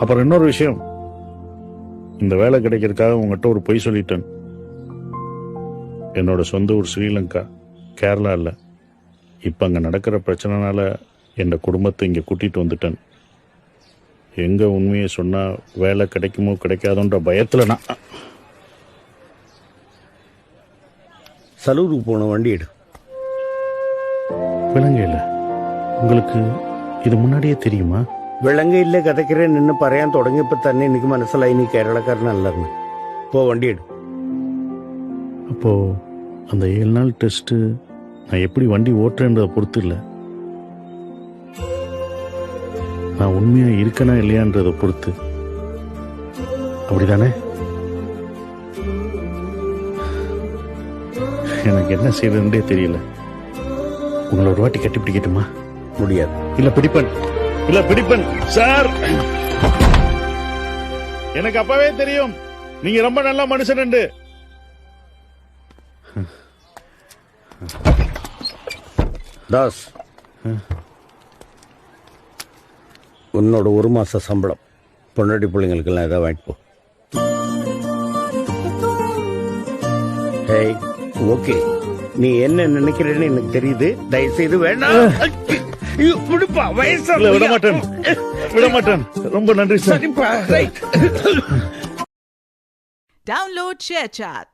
அப்புறம் இன்னொரு விஷயம். இந்த வேலை கிடைக்கிறதுக்காக உங்ககிட்ட ஒரு பொய் சொல்லிட்டேன். என்னோட சொந்த ஊர் ஸ்ரீலங்கா கேரளாவில் இப்போ அங்கே நடக்கிற பிரச்சனைனால என் குடும்பத்தை இங்கே கூட்டிகிட்டு வந்துட்டேன். எங்கே உண்மையை சொன்னால் வேலை கிடைக்குமோ கிடைக்காதோன்ற பயத்தில் நான். சலூருக்கு போன வண்டி எடு. விலங்கையில். உங்களுக்கு இது முன்னாடியே தெரியுமா? വിളങ്ങയില്ല കഥക്കരെ നിന്ന് പറയാൻ தண்ணி തന്നെ എനിക്ക് മനസ്സിലായി നീ കേരളക്കാരനല്ലെന്ന് ഇപ്പോൾ വണ്ടി എടു அப்போ அந்த ஏழு நாள் டெஸ்ட்டு நான் எப்படி வண்டி ஓட்டுறேன்றதை பொறுத்து இல்லை நான் உண்மையாக இருக்கனா இல்லையான்றதை பொறுத்து அப்படிதானே எனக்கு என்ன செய்யறதுன்றே தெரியல உங்களை ஒரு வாட்டி கட்டி பிடிக்கட்டுமா முடியாது இல்லை பிடிப்பேன் இல்ல பிடிப்பன். சார். எனக்கு அப்பவே தெரியும். நீங்க ரொம்ப நல்ல மனுஷன் தாஸ். உன்னோட ஒரு மாச சம்பளம். பொண்டாட்டி பிள்ளைங்களுக்கெல்லாம் ஏதாவது வாங்கிட்டு போ. ஓகே. நீ என்ன நினைக்கிறேன்னு எனக்கு தெரியுது. தயவு செய்து வேண்டாம் ஐயோ, விடுப்பா வயசா விட மாட்டேன். விட மாட்டேன். ரொம்ப நன்றி சார். சரிப்பா ரைட். Download ShareChat.